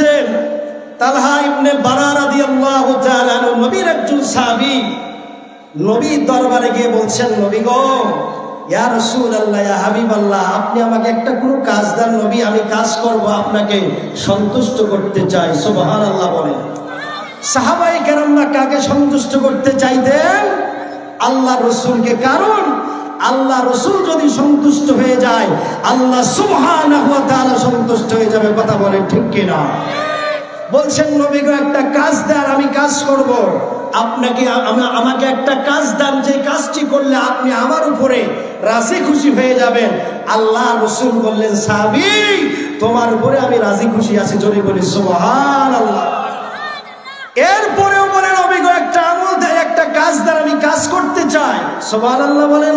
হচ্ছেন তালহা ইবনে বারা রাদিয়াল্লাহু তাআলা নবীর একজন সাহাবী নবীর দরবারে গিয়ে বলছেন, নবী গো, ইয়া রাসূলুল্লাহ, ইয়া হাবিবাল্লাহ, আপনি আমাকে একটা কোনো কাজ দেন, নবী, আমি কাজ করব আপনাকে সন্তুষ্ট করতে চাই। সুবহানাল্লাহ বলেন। সাহাবাই কেরামরা কাকে সন্তুষ্ট করতে চাইতেন? আল্লাহ রসুলকে। কারণ আল্লাহ রসুল যদি সন্তুষ্ট হয়ে যায়, আল্লাহ তাআলা সন্তুষ্ট হয়ে যাবে, কথা বলেন ঠিক কিনা? বলছেন, নবী গো, একটা কাজ দেন, আমি কাজ করব। আপনাকে আমাকে একটা কাজ দেন, যে কাজটি করলে আপনি আমার উপরে রাজি খুশি হয়ে যাবেন। আল্লাহ রসুল বললেন সাবি তোমার উপরে আমি রাজি খুশি আছি। যদি বলি সুবহান আল্লাহ এরপরেও বলেন অভিজ্ঞ একটা আমল দেয় একটা কাজ দেন, আমি কাজ করতে চাই। সুবহান আল্লাহ বলেন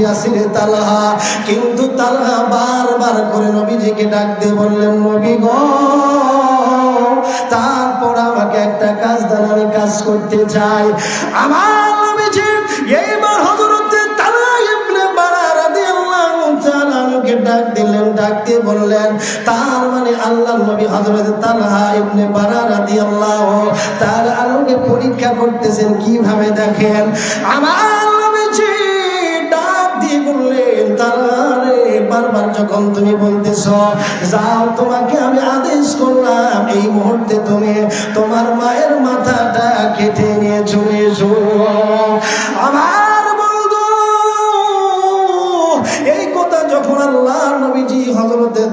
এবং খুশি আছি রে তালহা। কিন্তু তালহা বারবার করে নবীজিকে বললেন, নবী গো, তারপর আমাকে একটা কাজ কাজ করতে চাই। আমার নবীজি এইবার আনহুকে ডাক দিলেন বললেন, তার মানে আল্লাহ নবী ইবনে বারা আনহুকে পরীক্ষা করতেছেন, কীভাবে দেখেন? আমার বারবার যখন তুমি বলতেছ, যাও, তোমাকে আমি আদেশ করলাম, এই মুহূর্তে তুমি তোমার মায়ের মাথাটা কেটে নিয়ে চলে এসো। আমার বন্ধু, এই কথা যখন আল্লাহ নবীজি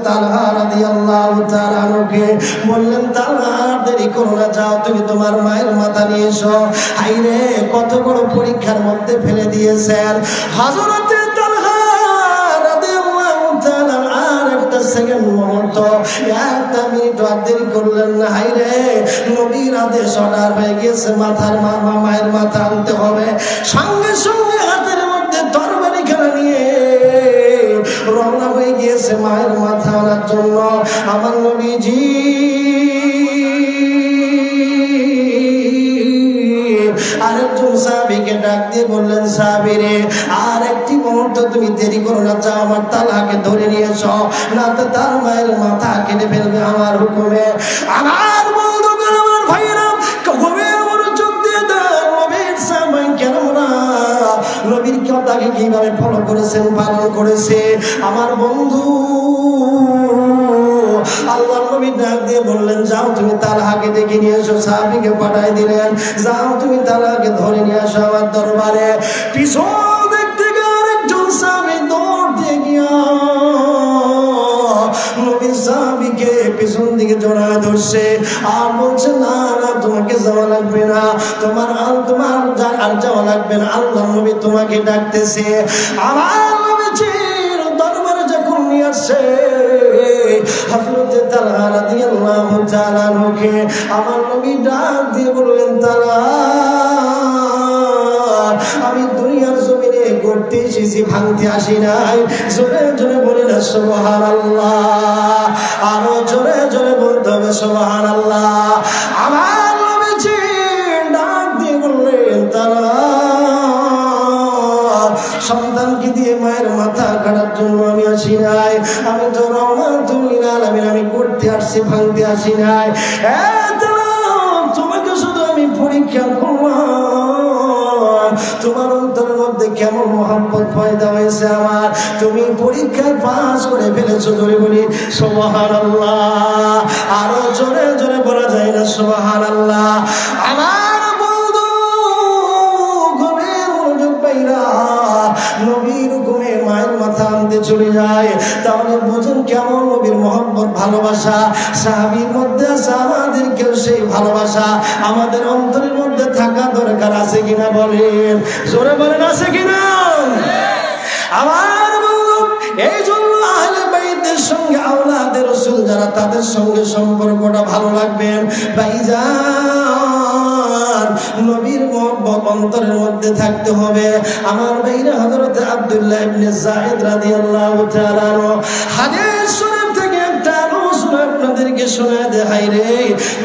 তাআলা আনহুকে বললেন, তালহা দেরি করো না, যাও, তুমি তোমার মায়ের মাথা নিয়ে এসো। হাইরে কত বড় পরীক্ষার মধ্যে ফেলে দিয়েছেন। হযরতে হয়ে গেছে মাথার মায়ের মাথা আনতে হবে। সঙ্গে সঙ্গে হাতের মধ্যে তরবারি খেলা নিয়ে রওনা হয়ে গিয়েছে মায়ের মাথা আনার জন্য। আমার নবীজি আরেকজন সাহাবিকে ডাক দিয়ে বললেন, সাহাবি রে, আর একটি মুহূর্ত তুমি দেরি করো না যা আমার তালাকে ধরে নিয়েছ না তো তার মায়ের মাথা কেটে ফেলবে আমার হুকুমে। আমার নবীর কথাকে কীভাবে ফলো করেছেন, পালন করেছে? আমার বন্ধু ডাক দিয়ে বললেন, যাও তুমি তালহাকে ডেকে নিয়ে এসো, সাহাবিকে পাঠাই দিলেন। যাও তুমি তালহাকে ধরে নিয়ে আসো আমার দরবারে। পিছন দেখতে গিয়ে পিছন দিকে জড়ায় ধরছে। আর বলছে, না তোমাকে যাওয়া লাগবে না। তোমার আর তোমার আর যাওয়া লাগবে না। আল্লাহ তোমাকে ডাকতেছে। আমার দরবারে যখন নিয়ে আসছে আমি দুনিয়ার জমিনে করতে এসেছি, ভাঙতে আসি নাই। জোরে জোরে বলে না সোহান আল্লাহ আরও জোরে জোরে বলতে হবে সোহান আল্লাহ আমার সন্তানকে দিয়ে মায়ের মাথা কাটার জন্য আমি আসি নাই। আমি তো রহমাতুল্লিল আলামিন আমি আমি করতে আসছি, ভাঙতে আসি নাই। তোমাকে শুধু আমি পরীক্ষা করলাম। তোমার অন্তরের মধ্যে কেমন মোহাম্মত পয়দা হয়েছে আমার। তুমি পরীক্ষায় পাস করে ফেলেছো ধরে বলি সোবাহান আল্লাহ আরও জোরে জোরে বলা যায় না সোবাহান আল্লাহ আমার মাথা আনতে চলে যায়। তাহলে বোঝেন কেমন নবীর মোহাম্মত ভালোবাসা? সাহাবির মধ্যে আছে আমাদেরকেও সেই ভালোবাসা। আমাদের অন্তরের মধ্যে থাকা দরকার আছে কিনা বলেন। জোরে বলেন, আছে কিনা? আমার এই জন্য আহলে বাইতের সঙ্গে আওলাদের রসুল যারা তাদের সঙ্গে সম্পর্কটা ভালো রাখবেন। ভাইজান নবীর মহব্বত অন্তরের মধ্যে থাকতে হবে। আমার ভাইরা হযরত আব্দুল্লাহ ইবনে যায়েদ রাদিয়াল্লাহু তাআলা হাদিস থেকে আপনাদেরকে শোনা দেখাই রে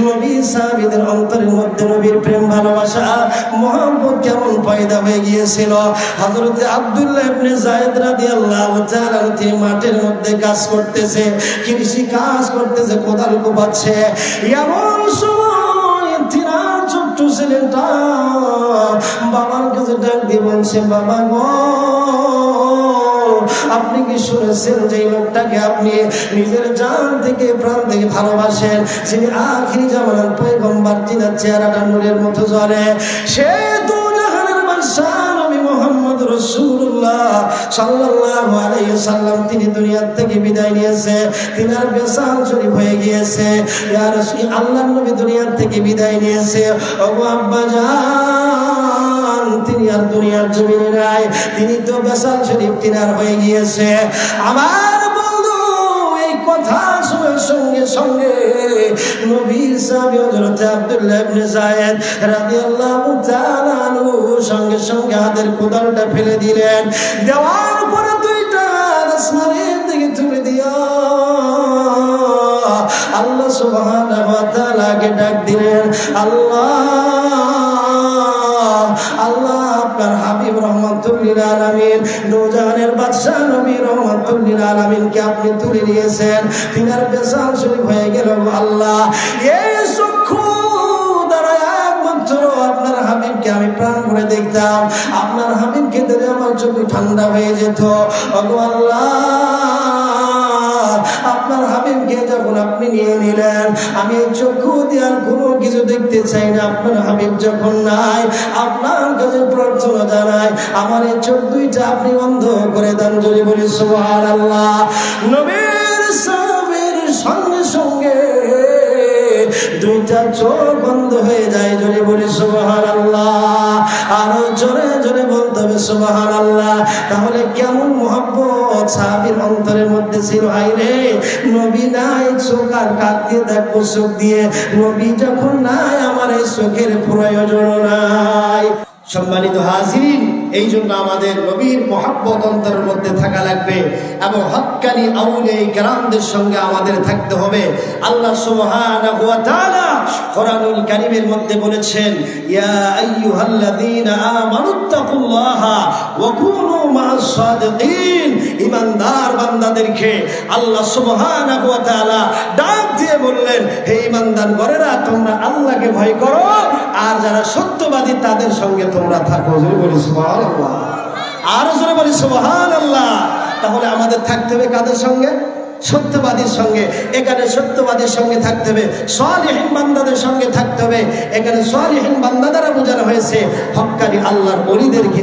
নবী সাহাবীদের অন্তরের মধ্যে নবীর প্রেম, ভালোবাসা, মহব্বত কেমন পয়দা হয়ে গিয়েছিল। হযরত আব্দুল্লাহ ইবনে যায়েদ রাদিয়াল্লাহু তাআলা তিনি মাঠের মধ্যে কাজ করতেছে, কৃষি কাজ করতেছে, কোদাল কোপাচ্ছে। এমন বাবার কাছে ডাক দিয়ে বলছে, বাবা গো, আপনি কি শুনেছেন যে লোকটাকে আপনি নিজের জান থেকে, প্রাণ থেকে ভালোবাসেন? যিনি আখিরি জামানার পয়গম্বার চিনার চেহারাটা নূরের মতো জ্বরে, সে দু তিনি দুনিয়ার থেকে বিদায় নিয়েছে। তিনার বেসাল শরীফ হয়ে গিয়েছে। আল্লাহ নবী দুনিয়ার থেকে বিদায় নিয়েছে। তিনি আর দুনিয়ার নাই। তিনি তো বেসাল শরীফ তিনার হয়ে গিয়েছে। আমার সঙ্গে সঙ্গে নবীর সাহাবী হযরত আব্দুল্লাহ ইবনে যায়েদ রাদিয়াল্লাহু তাআলা সঙ্গে সঙ্গে হাতের কোদালটা ফেলে দিলেন। দেওয়ার পরে দুইটা আসমানের দিকে তুলে দিয়া আল্লাহ সুবহানাহু ওয়া তাআলাকে ডাক দিলেন, আল্লাহ আল্লাহ আপনার হাবিব রহমাতুল্লিল আলামিন আপনি তুলে নিয়েছেন। তিনার পেশাল শরীফ হয়ে গেল আল্লাহ। আপনার আমি প্রাণ দেখতাম। আপনার হাবিবকে ধরে আমার চোখ ঠান্ডা হয়ে যেত। ভগবান আল্লাহ। যখন আপনি নিয়ে নিলেন, আমি চক্ষু কোনো কিছু দেখতে চাই না, আপনার হাবিব যখন নাই, আপনার কাছে প্রার্থনা জানাই, আমার এই চোখ দুইটা আপনি বন্ধ করে দেন যদি বলি সুবহান আল্লাহ নবীর সঙ্গে সঙ্গে দুইটা চোখ বন্ধ হয়ে যায় যদি বলি সুবহান আল্লাহ আরও জোরে জোরে বলতে হবে সুবহান আল্লাহ তাহলে কেমন সাহাবীর অন্তরের মধ্যে ছিল হাই রে নবী নাই, চোখ আর কাক দিয়ে দেখব চোখ দিয়ে। নবী যখন নাই, আমার এই চোখের প্রয়োজন নাই। সম্মানিত হাজিরিন, এই জন্য আমাদের নবীর মহাব্বত অন্তরের মধ্যে থাকা লাগবে এবং হক্কানি আউলে গ্রামদের সঙ্গে আমাদের থাকতে হবে। আল্লাহ তাআলা কোরআনুল মধ্যে বলেছেন, ইয়া আমানুত্তাকুল্লাহা আল্লাহ ডাক দিয়ে বললেন, হে ঈমানদার গরেরা তোমরা আল্লাহকে ভয় করো, আর যারা সত্যবাদী তাদের সঙ্গে তোমরা থাকো। বলি বলি, সুবহানাল্লাহ। তাহলে আমাদের থাকতে হবে কাদের সঙ্গে? সত্যবাদীর সঙ্গে, এখানে সত্যবাদীর সঙ্গে থাকতে হবে, সলিহীন বান্দাদের সঙ্গে থাকতে হবে। এখানে সলিহীন বান্দা দ্বারা বোঝানো হয়েছে হক্কানি আল্লাহর বলিদেরকে